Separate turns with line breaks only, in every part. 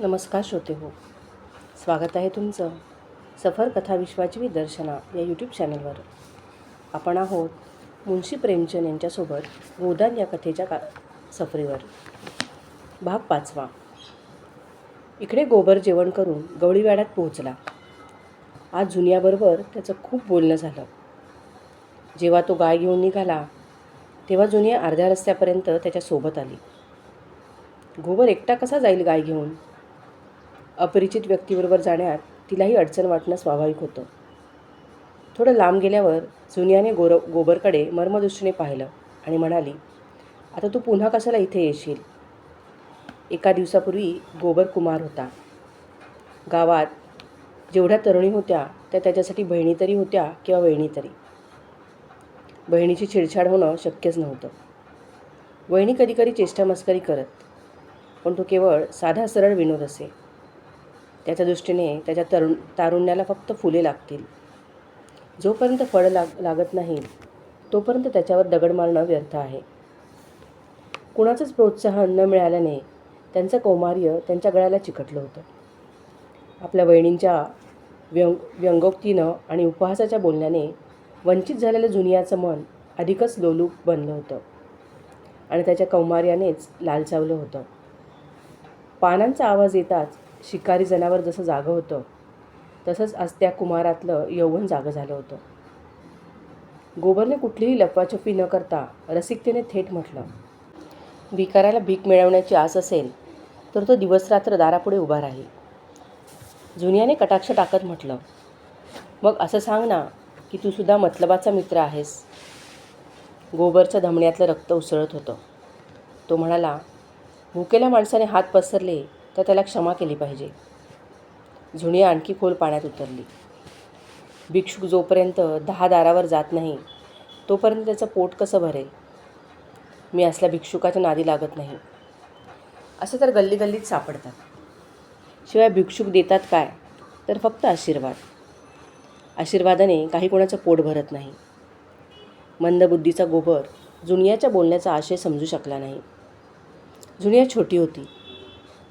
नमस्कार श्रोते हो. स्वागत आहे तुमचं सफर कथा विश्वाची विदर्शना या यूट्यूब चॅनलवर आपण आहोत मुन्शी प्रेमचंद यांच्यासोबत गोदान या कथेच्या का सफरीवर. भाग पाचवा. इकडे गोबर जेवण करून गवळीवाड्यात पोहोचला. आज जुनियाबरोबर त्याचं खूप बोलणं झालं. जेव्हा तो गाय घेऊन निघाला तेव्हा जुनिया अर्ध्या रस्त्यापर्यंत त्याच्यासोबत आली. गोबर एकटा कसा जाईल गाय घेऊन? अपरिचित व्यक्तीबरोबर जाण्यात तिलाही अडचण वाटणं स्वाभाविक होतं. थोडं लांब गेल्यावर जुनियाने गोर गोबरकडे मर्मदृष्टीने पाहिलं आणि म्हणाली आता तू पुन्हा कशाला इथे येशील? एका दिवसापूर्वी गोबर कुमार होता. गावात जेवढ्या तरुणी होत्या त्या त्याच्यासाठी बहिणी तरी होत्या किंवा वहिणी तरी. बहिणीची छेडछाड होणं शक्यच नव्हतं. वहिणी कधीकधी चेष्टा मस्करी करत पण तो केवळ साधा सरळ विनोद असे. त्याच्या दृष्टीने त्याच्या तरुण तारुण्याला फक्त फुले लागतील. जोपर्यंत फळं लाग लागत नाही तोपर्यंत त्याच्यावर दगड मारणं व्यर्थ आहे. कुणाचंच प्रोत्साहन न मिळाल्याने त्यांचं कौमार्य त्यांच्या गळ्याला चिकटलं होतं. आपल्या वहिणींच्या व्यंग व्यंगोक्तीनं आणि उपहासाच्या बोलण्याने वंचित झालेलं जुनियाचं मन अधिकच लोलूप बनलं होतं आणि त्याच्या कौमार्यानेच लालचावलं होतं. पानांचा आवाज येताच शिकारी जनावर जसं जागं होतं तसंच आज त्या कुमारातलं यौवन जागं झालं होतं. गोबरने कुठलीही लपवाछपी न करता रसिकतेने थेट म्हटलं भिकाराला भीक मिळवण्याची आस असेल तर तो दिवसरात्र दारापुढे उभा राहील. जुनियाने कटाक्ष टाकत म्हटलं मग असं सांग ना की तू सुद्धा मतलबाचा मित्र आहेस. गोबरच्या धमण्यातलं रक्त उसळत होतं. तो म्हणाला भुकेल्या माणसाने हात पसरले तर त्याला क्षमा केली पाहिजे. झुणी आणखी खोल पाण्यात उतरली. भिक्षुक जोपर्यंत दहा दारावर जात नाही तोपर्यंत त्याचं पोट कसं भरेल? मी असल्या भिक्षुकाच्या नादी लागत नाही. असे तर गल्ली गल्लीत सापडतात. शिवाय भिक्षुक देतात काय? तर फक्त आशीर्वाद. आशीर्वादाने काही कोणाचं पोट भरत नाही. मंदबुद्धीचा गोबर जुनियाच्या बोलण्याचा आशय समजू शकला नाही. जुनिया छोटी होती.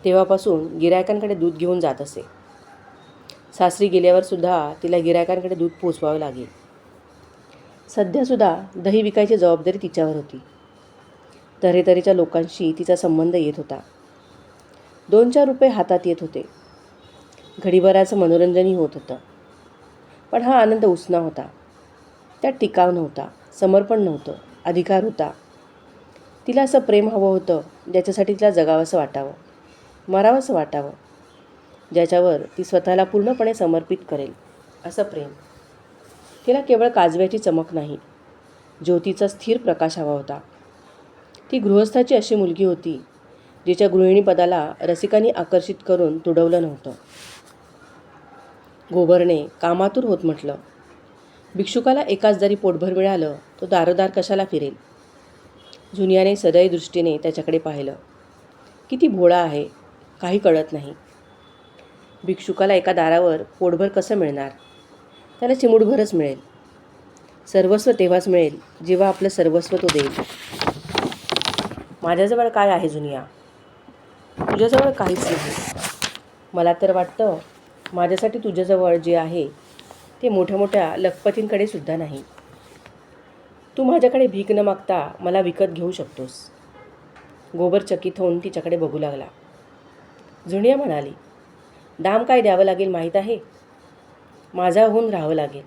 तेव्हापासून गिरायकांकडे दूध घेऊन जात असे. सासरी गेल्यावरसुद्धा तिला गिरायकांकडे दूध पोचवावं लागेल. सध्यासुद्धा दही विकायची जबाबदारी तिच्यावर होती. तऱ्हेतऱ्हेच्या लोकांशी तिचा संबंध येत होता. दोन चार रुपये हातात येत होते. घडीभराचं मनोरंजनही होत होतं. पण हा आनंद उसना होता. त्यात टिकाव नव्हता समर्पण नव्हतं अधिकार होता. तिला असं प्रेम हवं होतं ज्याच्यासाठी तिला जगावंसं वाटावं. मरावंसं वाटावं ज्याच्यावर ती स्वतःला पूर्णपणे समर्पित करेल असं प्रेम. तिला केवळ काजव्याची चमक नाही ज्योतीचा स्थिर प्रकाश हवा होता. ती गृहस्थाची अशी मुलगी होती जिच्या गृहिणीपदाला रसिकांनी आकर्षित करून तुडवलं नव्हतं. गोबरने कामातूर होत म्हटलं भिक्षुकाला एकाच जरी पोटभर मिळालं तो दारोदार कशाला फिरेल? जुनियाने सदैव दृष्टीने त्याच्याकडे पाहिलं. किती भोळा आहे काही कळत नाही. भिक्षुकाला एका दारावर पोटभर कसं मिळणार? त्याला चिमुटभरच मिळेल. सर्वस्व तेव्हाच मिळेल जेव्हा आपलं सर्वस्व तो देईल. माझ्याजवळ काय आहे जुनिया? तुझ्याजवळ काहीच नाही. मला तर वाटतं माझ्यासाठी तुझ्याजवळ जे आहे ते मोठ्या मोठ्या लखपतींकडे सुद्धा नाही. तू माझ्याकडे भीक न मागता मला विकत घेऊ शकतोस. गोबर चकित होऊन तिच्याकडे बघू लागला. जुनिया म्हणाली दाम काय द्यावं लागेल माहीत आहे? माझा होऊन राहावं लागेल.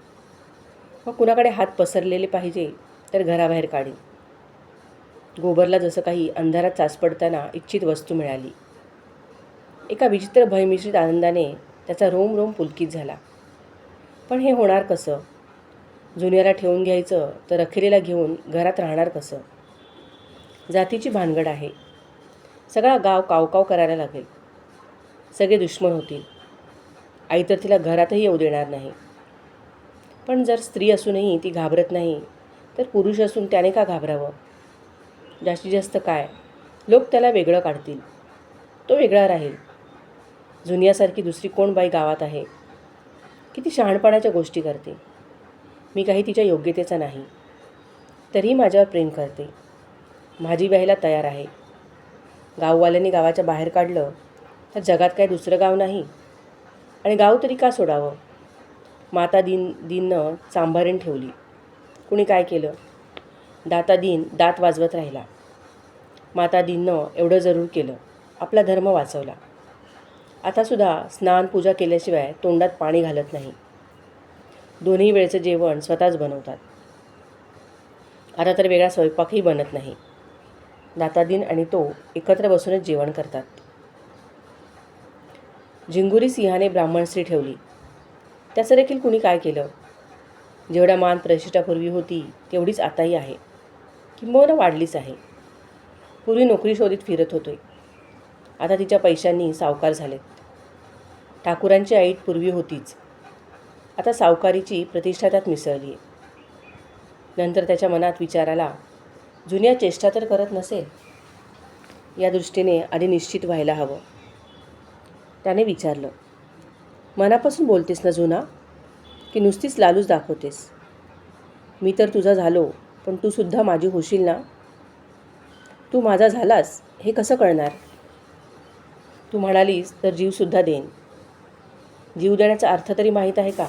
मग कुणाकडे हात पसरलेले पाहिजे तर घराबाहेर काढीन. गोबरला जसं काही अंधारात चास पडताना इच्छित वस्तू मिळाली. एका विचित्र भयमिश्रित आनंदाने त्याचा रोम रोम पुलकित झाला. पण हे होणार कसं? जुनियाला ठेवून घ्यायचं तर अखेरीला घेऊन घरात राहणार कसं? जातीची भानगड आहे. सगळा गाव कावकाव करायला लागेल. सगळे दुश्मन होतील. आई तर तिला घरातही येऊ देणार नाही. पण जर स्त्री असूनही ती घाबरत नाही तर पुरुष असून त्याने का घाबरावं? जास्तीत जास्त काय? लोक त्याला वेगळं काढतील. तो वेगळा राहील. जुनियासारखी दुसरी कोण बाई गावात आहे? किती शहाणपणाच्या गोष्टी करते. मी काही तिच्या योग्यतेचा नाही. तरीही माझ्यावर प्रेम करते. माझी व्हायला तयार आहे. गाववाल्यांनी गावाच्या बाहेर काढलं तर जगात काय दुसरं गाव नाही. आणि गाव तरी का सोडावं? माता दिन दिननं चांभारीन ठेवली. कुणी काय केलं? दाता दिन दात वाजवत राहिला. माता दिननं एवढं जरूर केलं. आपला धर्म वाचवला. आतासुद्धा स्नान पूजा केल्याशिवाय तोंडात पाणी घालत नाही. दोन्ही वेळचं जेवण स्वतःच बनवतात. आता तर वेगळा स्वयंपाकही बनत नाही. दातादीन आणि तो एकत्र बसूनच जेवण करतात. झिंगुरी सिंहाने ब्राह्मणश्री ठेवली. त्याचं देखील कुणी काय केलं? जेवढा मान प्रतिष्ठापूर्वी होती तेवढीच आताही आहे. किंबहुना वाढलीच आहे. पूर्वी नोकरी शोधित फिरत होतोय. आता तिच्या पैशांनी सावकार झालेत. ठाकूरांची ऐट पूर्वी होतीच. आता सावकारीची प्रतिष्ठा त्यात मिसळली आहे नंतर त्याच्या मनात विचाराला जुन्या चेष्टा तर करत नसेल? या दृष्टीने आधी निश्चित व्हायला हवं. त्याने विचारलं मनापासून बोलतेस ना जुना की नुसतीच लालूच दाखवतेस? मी तर तुझा झालो पण तू सुद्धा माझी होशील ना? तू माझा झालास हे कसं कळणार? तू म्हणालीस तर जीवसुद्धा देईन. जीव देण्याचा अर्थ तरी माहीत आहे का?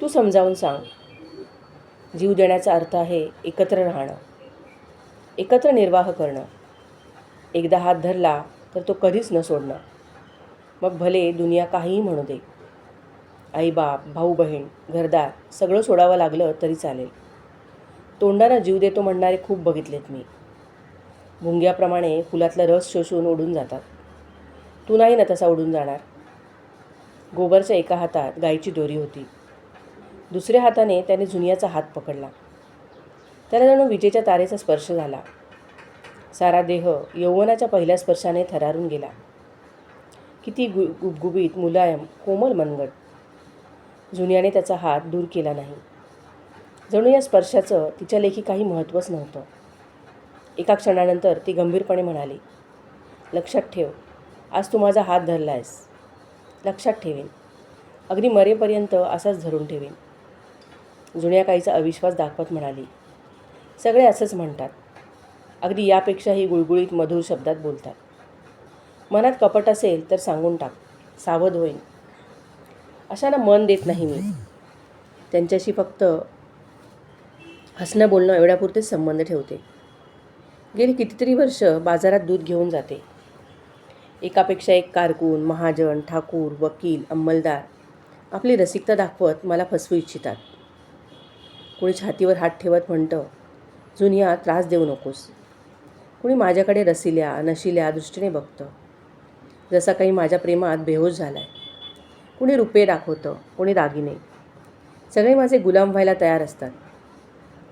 तू समजावून सांग. जीव देण्याचा अर्थ आहे एकत्र राहणं. एकत्र निर्वाह करणं. एकदा हात धरला तर तो कधीच न सोडणं मग भले दुनिया काहीही म्हणू दे. आईबाप भाऊ बहीण घरदार सगळं सोडावं लागलं तरी चालेल. तोंडानं जीव देतो म्हणणारे खूप बघितलेत मी. भुंग्याप्रमाणे फुलातला रस शोषून उडून जातात. तू नाही ना तसा उडून जाणार. गोबरच्या एका हातात गायीची दोरी होती. दुसऱ्या हाताने त्याने जुनियाचा हात पकडला. त्याला जणू विजेच्या तारेचा स्पर्श झाला. सारा देह यौवनाच्या पहिल्या स्पर्शाने थरारून गेला. किती गु गुबगुबीत मुलायम कोमल मनगट. जुनियाने त्याचा हात दूर केला नाही. जणू या स्पर्शाचं तिच्या लेखी काही महत्त्वच नव्हतं. एका क्षणानंतर ती गंभीरपणे म्हणाली लक्षात ठेव आज तू माझा हात धरला आहेस लक्षात ठेवेन. अगदी मरेपर्यंत असाच धरून ठेवेन. जुन्या काहीचा अविश्वास दाखवत म्हणाली सगळे असंच म्हणतात. अगदी यापेक्षाही गुळगुळीत मधुर शब्दात बोलतात. मनात कपट असेल तर सांगून टाक. सावध होईन. अशांना मन देत नाही मी. त्यांच्याशी फक्त हसणं बोलणं एवढ्यापुरतेच संबंध ठेवते. गेली कितीतरी वर्ष बाजारात दूध घेऊन जाते. एकापेक्षा एक कारकून महाजन ठाकूर वकील अंमलदार आपली रसिकता दाखवत मला फसवू इच्छितात. कोणी छातीवर हात ठेवत म्हणतं जुनिया त्रास देऊ नकोस. कुणी माझ्याकडे रसिल्या नशिल्या दृष्टीने बघतं. जसा काही माझ्या प्रेमात बेहोश झाला आहे कुणी रुपये दाखवतं कुणी दागिने. सगळे माझे गुलाम व्हायला तयार असतात.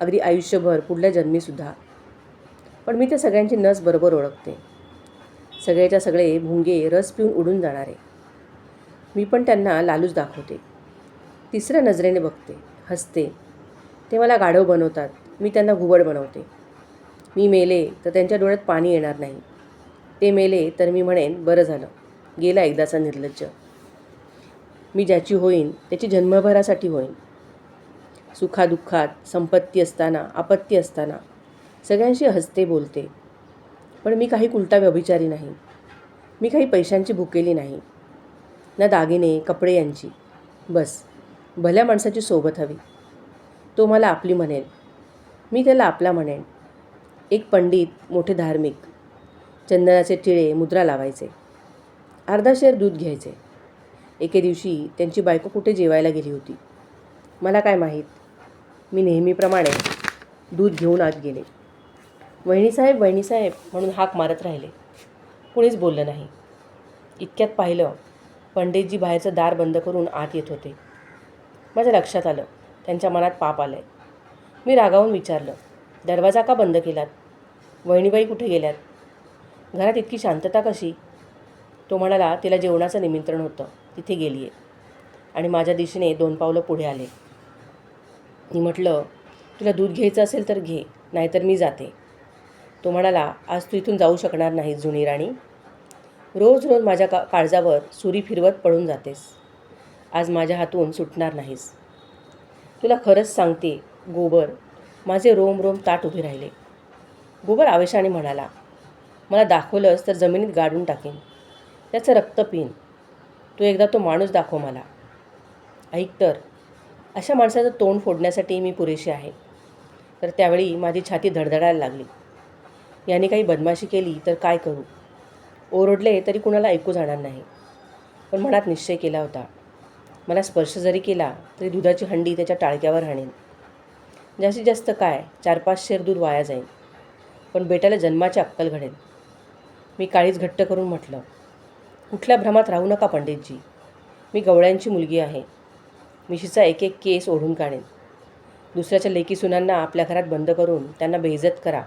अगदी आयुष्यभर पुढल्या जन्मीसुद्धा पण मी त्या सगळ्यांची नस बरोबर ओळखते. सगळ्याच्या सगळे भुंगे रस पिऊन उडून जाणारे. मी पण त्यांना लालूच दाखवते. तिसऱ्या नजरेने बघते हसते. ते मला गाढव बनवतात मी त्यांना घुबड बनवते. मी मेले तर त्यांच्या डोळ्यात पाणी येणार नाही. ते मेले तर मी म्हणेन बरं झालं. गेला एकदाचा निर्लज्ज. मी ज्याची होईन त्याची जन्मभरासाठी होईन. सुखादुःखात संपत्ती असताना आपत्ती असताना सगळ्यांशी हसते बोलते. पण मी काही उलटा व्यभिचारी नाही. मी काही पैशांची भुकेली नाही. ना दागिने कपडे यांची. बस भल्या माणसाची सोबत हवी. तो मला आपली म्हणेल. मी त्याला आपला म्हणेन. एक पंडित मोठे धार्मिक. चंदनाचे टिळे मुद्रा लावायचे. अर्धा शेर दूध घ्यायचे. एके दिवशी त्यांची बायको कुठे जेवायला गेली होती? मला काय माहीत? मी नेहमीप्रमाणे दूध घेऊन आत गेले. वहिनीसाहेब वहिनीसाहेब म्हणून हाक मारत राहिले. कुणीच बोललं नाही. इतक्यात पाहिलं पंडितजी बाहेरचं दार बंद करून आत येत होते. माझ्या लक्षात आलं त्यांच्या मनात पाप आलं आहे मी रागावून विचारलं दरवाजा का बंद केलात? वहिणीबाई कुठे गेल्यात? घरात इतकी शांतता कशी? तो म्हणाला तिला जेवणाचं निमंत्रण होतं. तिथे गेली आहे आणि माझ्या दिशेने दोन पावलं पुढे आले. मी म्हटलं तुला दूध घ्यायचं असेल तर घे नाहीतर मी जाते. तो म्हणाला आज तू इथून जाऊ शकणार नाहीस जुनी राणी. रोज रोज माझ्या का काळजावर सुरी फिरवत पळून जातेस. आज माझ्या हातून सुटणार नाहीस. तुला खरंच सांगते गोबर माझे रोम रोम ताट उभे राहिले. गोबर आवेशाने म्हणाला मला दाखवलंस तर जमिनीत गाडून टाकेन. त्याचं रक्त पिन. तू एकदा तो माणूस दाखव मला. ऐक तर अशा माणसाचं तोंड फोडण्यासाठी मी पुरेशी आहे. तर त्यावेळी माझी छाती धडधडायला लागली. याने काही बदमाशी केली तर काय करू? ओरडले तरी कुणाला ऐकू जाणार नाही. पण मनात निश्चय केला होता. मला स्पर्श जरी केला तरी दुधाची हंडी त्याच्या टाळक्यावर हाणेन. जास्तीत जास्त काय चार पाच शेर दूध वाया जाईल पण बेटाला जन्माची अक्कल घडेल. मी काळीच घट्ट करून म्हटलं कुठल्या भ्रमात राहू नका पंडितजी. मी गवळ्यांची मुलगी आहे. मिशीचा एक एक केस ओढून काढेन. दुसऱ्याच्या लेकी सुनांना आपल्या घरात बंद करून त्यांना बेइज्जत करा.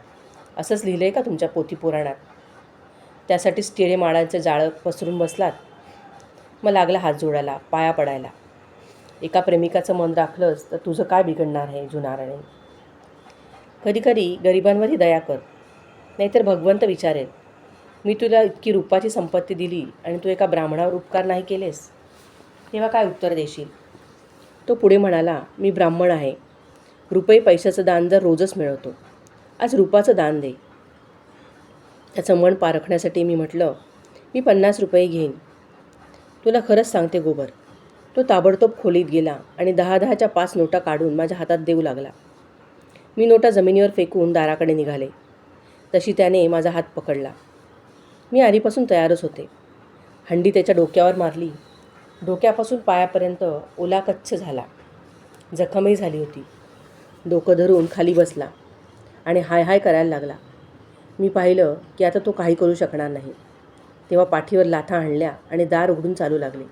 असंच लिहिलं आहे का तुमच्या पोथी पुराणात? त्यासाठीच टिळे माळांचं जाळं पसरून बसलात? मग लागला हात जोडायला पाया पडायला. एका प्रेमिकाचं मन राखलंस तर तुझं काय बिघडणार आहे जुनाराने? कधीकधी गरिबांवरही दया कर. नाहीतर भगवंत विचारेल मी तुला इतकी रूपाची संपत्ती दिली आणि तू एका ब्राह्मणावर उपकार नाही केलेस? तेव्हा काय उत्तर देशील? तो पुढे म्हणाला मी ब्राह्मण आहे. रुपये पैशाचं दान जर रोजच मिळवतो आज रूपाचं दान दे. त्याचं मन पारखण्यासाठी मी म्हटलं मी पन्नास रुपये घेईन. तुला खरंच सांगते गोबर. तो ताबडतोब खोलीत गेला आणि दहा दहाच्या पाच नोटा काढून माझ्या हातात देऊ लागला. मी नोटा जमिनीवर फेकून दाराकडे निघाले. तशी त्याने माझा हात पकडला. मी आधीपासून तयारच होते. हंडी त्याच्या डोक्यावर मारली. डोक्यापासून पायापर्यंत ओला कच्छ झाला. जखमही झाली होती. डोकं धरून खाली बसला आणि हाय हाय करायला लागला. मी पाहिलं की आता तो काही करू शकणार नाही. तेव्हा पाठीवर लाथा आणल्या आणि दार उघडून चालू लागले.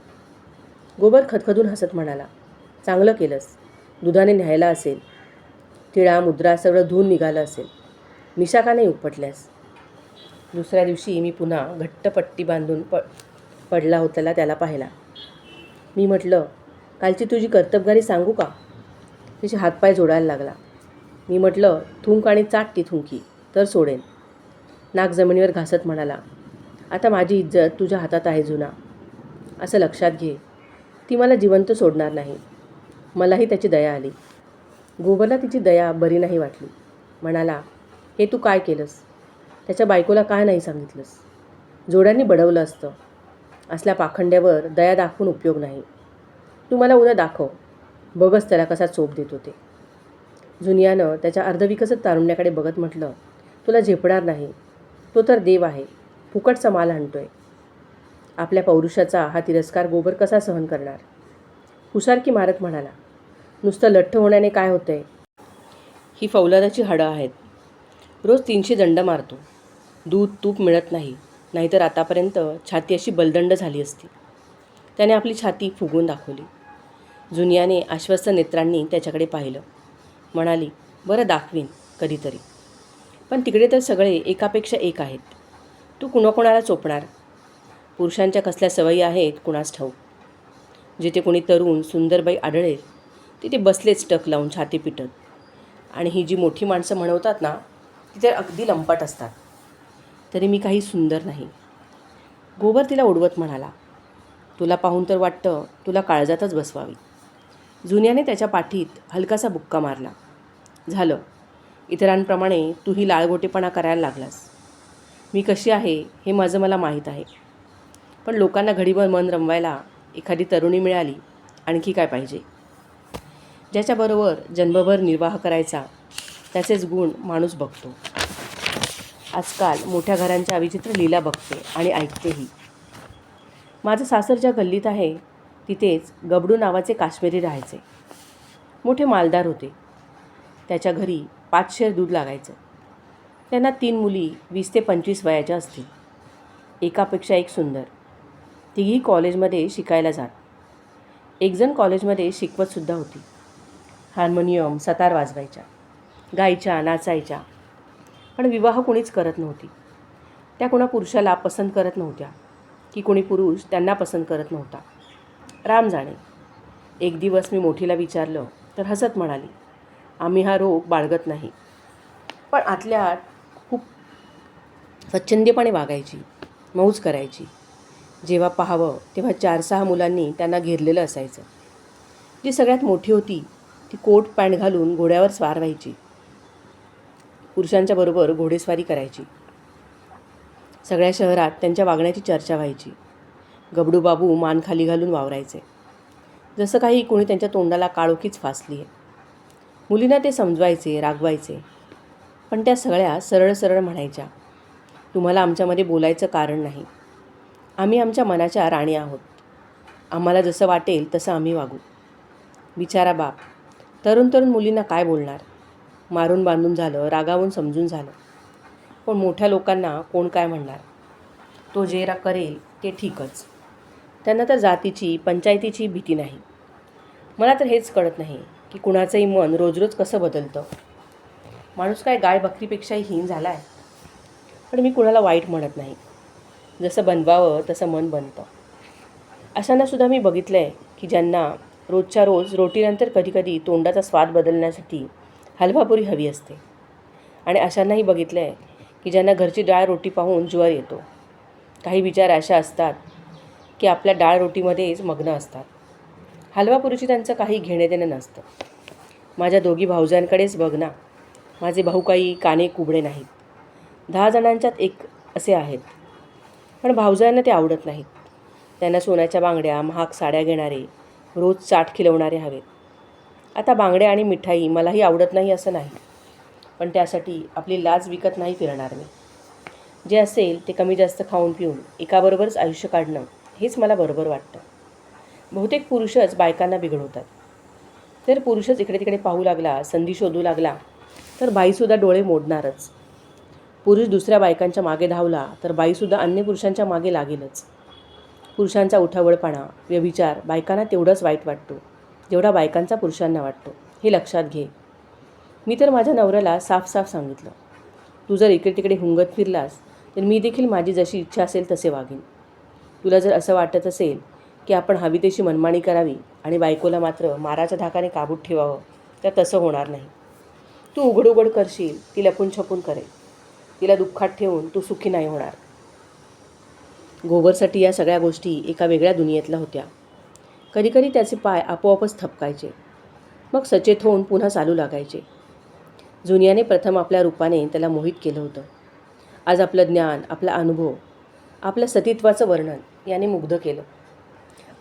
गोबर खदखदून हसत म्हणाला चांगलं केलंस. दुधाने न्यायला असेल. तिळा मुद्रा सगळं धुवून निघालं असेल. मिशाकाने उपटल्यास. दुसऱ्या दिवशी मी पुन्हा घट्ट पट्टी बांधून प पडला होताला त्याला पाहिला मी म्हटलं कालची तुझी कर्तबगारी सांगू का? तिचे हातपाय जोडायला लागला. मी म्हटलं थुंक आणि चाट ती थुंकी तर सोडेन. नाक जमिनीवर घासत म्हणाला आता माझी इज्जत तुझ्या हातात आहे जुना. असं लक्षात घे. ती मला जिवंत सोडणार नाही. मलाही त्याची दया आली. गोबरला तिची दया बरी नाही वाटली. म्हणाला हे तू काय केलंस? त्याच्या बायकोला काय नाही सांगितलंस? जोड्यांनी बडवलं असतं. असल्या पाखंड्यावर दया दाखवून उपयोग नाही. तू मला उद्या दाखव. बघच त्याला कसा चोप देत होते. जुनियानं त्याच्या अर्धविकसित तारुण्याकडे बघत म्हटलं तुला झेपणार नाही. तो तर देव आहे. फुकटचा माल आणतोय. आपल्या पौरुषाचा हा तिरस्कार गोबर कसा सहन करणार? हुशारकी मारत म्हणाला नुसतं लठ्ठ होण्याने काय होतंय? ही फौलादाची हाडं आहेत. रोज तीनशे दंड मारतो. दूध तूप मिळत नाही. नाहीतर आतापर्यंत छाती अशी बलदंड झाली असती. त्याने आपली छाती फुगून दाखवली. जुनियाने आश्वस्त नेत्रांनी त्याच्याकडे पाहिलं. म्हणाली बरं दाखवीन कधीतरी. पण तिकडे तर सगळे एकापेक्षा एक आहेत. तू कुणाकोणाला चोपणार? पुरुषांच्या कसल्या सवयी आहेत कुणास ठाऊक? जिथे कोणी तरुण सुंदरबाई आढळेल तिथे बसलेच टक लावून छाती पिटत. आणि ही जी मोठी माणसं म्हणवतात ना ती तर अगदी लंपट असतात. तरी मी काही सुंदर नाही. गोबर तिला उडवत म्हणाला तुला पाहून तर वाटतं तुला काळजातच बसवावी. जुन्याने त्याच्या पाठीत हलकासा बुक्का मारला. झालं. इतरांप्रमाणे तूही लाळगोटेपणा करायला लागलास. मी कशी आहे हे माझं मला माहीत आहे. पण लोकांना घडीभर मन रमवायला एखादी तरुणी मिळाली आणखी काय पाहिजे? ज्याच्याबरोबर जन्मभर निर्वाह करायचा त्याचेच गुण माणूस बघतो. आजकाल मोठ्या घरांच्या विचित्र लीला बघते आणि ऐकतेही. माझं सासर ज्या गल्लीत आहे तिथेच गबडू नावाचे काश्मीरी राहायचे. मोठे मालदार होते. त्याच्या घरी पाच शेर दूध लागायचं. त्यांना तीन मुली वीस ते पंचवीस वयाच्या असतील. एकापेक्षा एक सुंदर. तीही कॉलेजमध्ये शिकायला जात. एकजण कॉलेजमध्ये शिकवतसुद्धा होती. हार्मोनियम सतार वाजवायच्या. गायच्या नाचायच्या. पण विवाह कुणीच करत नव्हती. त्या कुणा पुरुषाला पसंत करत नव्हत्या की कोणी पुरुष त्यांना पसंत करत नव्हता. राम जाणे. एक दिवस मी मोठीला विचारलं तर हसत म्हणाली आम्ही हा रोग बाळगत नाही. पण आतल्या खूप स्वच्छंदीपणे वागायची मौज करायची. जेव्हा पाहावं तेव्हा चार सहा मुलांनी त्यांना घेरलेलं असायचं. जी सगळ्यात मोठी होती ती कोट पॅन्ट घालून घोड्यावर स्वार व्हायची. पुरुषांच्या बरोबर घोडेस्वारी करायची. सगळ्या शहरात त्यांच्या वागण्याची चर्चा व्हायची. गबडूबाबू मान खाली घालून वावरायचे. जसं काही कोणी त्यांच्या तोंडाला काळोखीच फासली आहे मुलींना ते समजवायचे रागवायचे. पण त्या सगळ्या सरळ सरळ म्हणायच्या तुम्हाला आमच्यामध्ये बोलायचं कारण नाही. आम्ही आमच्या मनाच्या राणी आहोत. आम्हाला जसं वाटेल तसं आम्ही वागू. बिचारा बाप तरुण तरुण मुलींना काय बोलणार? मारून बांधून झालं रागावून समजून झालं. पण मोठ्या लोकांना कोण काय म्हणणार? तो जे रा करेल ते ठीकच. त्यांना तर जातीची पंचायतीची भीती नाही. मला तर हेच कळत नाही की कुणाचंही मन रोज रोज कसं बदलतं? माणूस काय गाय बकरीपेक्षाही हीन झाला आहे पण मी कुणाला वाईट म्हणत नाही. जसं बनवावं तसं मन बनतं. अशांनासुद्धा मी बघितलं आहे की ज्यांना रोजच्या रोज रोटीनंतर कधीकधी तोंडाचा स्वाद बदलण्यासाठी हलवापुरी हवी असते. आणि अशांनाही बघितलं आहे की ज्यांना घरची डाळ रोटी पाहून ज्वर येतो. काही विचार अशा असतात की आपल्या डाळ रोटीमध्येच मग्न असतात. हलवापुरीची त्यांचं काही घेणे देणं नसतं. माझ्या दोघी भाऊजांकडेच बघ ना. माझे भाऊ काही काने कुबडे नाहीत. दहा जणांच्यात एक असे आहेत. पण भाऊजांना ते आवडत नाहीत. त्यांना सोन्याच्या बांगड्या महाग साड्या घेणारे रोज चाट खिलवणारे हवेत. आता बांगड्या आणि मिठाई मलाही आवडत नाही असं नाही. पण त्यासाठी आपली लाज विकत नाही फिरणार मी. जे असेल ते कमी जास्त खाऊन पिऊन एकाबरोबरच आयुष्य काढणं हेच मला बरोबर वाटतं. बहुतेक पुरुषच बायकांना बिघडवतात. जर पुरुषच इकडे तिकडे पाहू लागला संधी शोधू लागला तर बाईसुद्धा डोळे मोडणारच. पुरुष दुसऱ्या बायकांच्या मागे धावला तर बाईसुद्धा अन्य पुरुषांच्या मागे लागेलच. पुरुषांचा उठावळपणा व्यभिचार बायकांना तेवढंच वाईट वाटतो. जेवढा बायकांचा पुरुषांना वाटतो. हे लक्षात घे. मी तर माझ्या नवऱ्याला साफ साफ सांगितलं. तू जर इकडे तिकडे हुंगत फिरलास तर मी देखील माझी जशी इच्छा असेल तसे वागेन. तुला जर असं वाटत असेल की आपण हवी तशी मनमानी करावी आणि बायकोला मात्र माराच्या धाकाने काबूत ठेवावं तर तसं होणार नाही. तू उघड उघड करशील ती लपून छपून करेल. तिला दुःखात ठेवून तू सुखी नाही होणार. गोबरसाठी या सगळ्या गोष्टी एका वेगळ्या दुनियेतल्या होत्या. कधीकधी त्याचे पाय आपोआपच थपकायचे. मग सचेत होऊन पुन्हा चालू लागायचे. जुनियाने प्रथम आपल्या रूपाने त्याला मोहित केलं होतं. आज आपलं ज्ञान आपला अनुभव आपल्या सतीत्वाचं वर्णन याने मुग्ध केलं.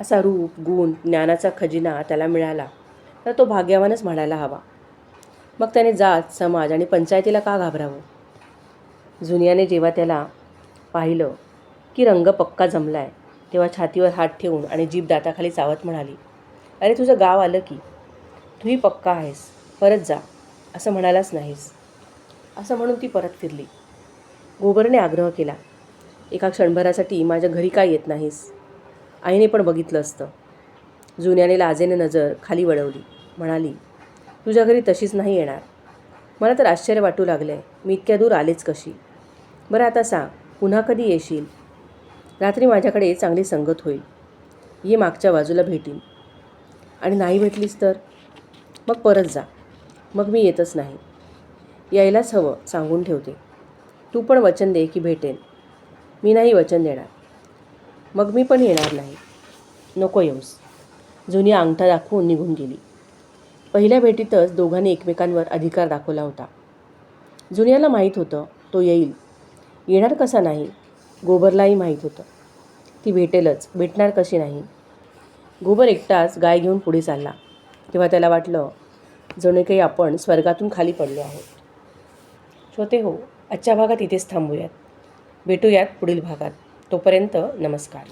असा रूप गुण ज्ञानाचा खजिना त्याला मिळाला तर तो भाग्यवानच म्हणायला हवा. मग त्याने जात समाज आणि पंचायतीला का घाबरावं? जुनियाने जेव्हा त्याला पाहिलं की रंग पक्का जमला आहे तेव्हा छातीवर हात ठेवून आणि जीभ दाताखाली चावत म्हणाली अरे तुझं गाव आलं की. तूही पक्का आहेस. परत जा. असं म्हणालाच नाहीस. असं म्हणून ती परत फिरली. गोबरने आग्रह केला एका क्षणभरासाठी माझ्या घरी काय येत नाहीस. आईने पण बघितलं असतं. जुन्याने लाजेने नजर खाली वळवली. म्हणाली तुझ्या घरी तशीच नाही येणार. मला तर आश्चर्य वाटू लागलं आहे मी इतक्या दूर आलेच कशी? बरं आता सांग. पुन्हा कधी येशील? रात्री माझ्याकडे चांगली संगत होईल. ये मागच्या बाजूला भेटीन. आणि नाही भेटलीस तर? मग परत जा. मग मी येतच नाही. यायलाच हवं सांगून ठेवते. तू पण वचन दे की भेटेन. मी नाही वचन देणार. मग मी पण येणार नाही. नको येऊस. जुनी अंगठा दाखवून निघून गेली. पहिल्या भेटीतच दोघांनी एकमेकांवर अधिकार दाखवला होता. जुन्याला माहीत होतं तो येईल. येणार कसा नाही? गोबरलाही माहीत होतं. ती भेटेलच. भेटणार कशी नाही? गोबर एकटाच गाय घेऊन पुढे चालला. तेव्हा त्याला वाटलं जणू काही आपण स्वर्गातून खाली पडलो आहोत. श्रोते हो आजच्या भागात इथेच थांबूयात. भेटूयात पुढील भागात. तोपर्यंत नमस्कार.